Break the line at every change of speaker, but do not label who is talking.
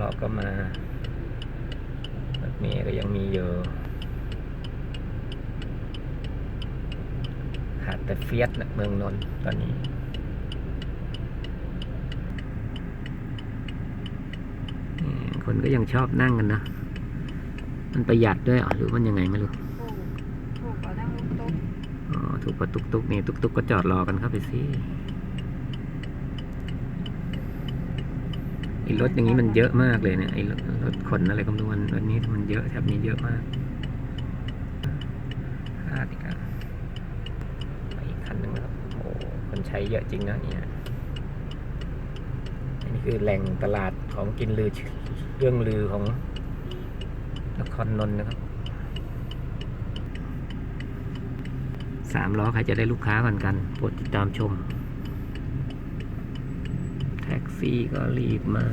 ล้อก็มารถเมย์ก็ยังมีเยอะหาแต่เฟียสนะเมืองนนท์ตอนนี้คนก็ยังชอบนั่งกันนะ มันประหยัดด้วยหรือมันยังไงไม่รู้
ถูกประตุกตุก
อ๋ถูกกว่ตุ๊กตุ๊กนี่ตุ๊กตุกก็จอดรอกันครับไปสิ อ้รถอย่างนี้มันเยอะมากเลยเนี่ยไอ้รถขนอะไรก็ไม่รู้มันวันนี้มันเยอะแถบนี้เยอะมากพลาดอีกอะไปอีกคันหนึ่งครับโอ้โหคนใช้เยอะจริงนะเนี่ยอันนี้คือแหล่งตลาดของกินลือเรื่องลือของนครนนท์นะครับสามล้อใครจะได้ลูกค้าก่อนกันโปรดติดตามชม แท็กซี่ก็รีบมา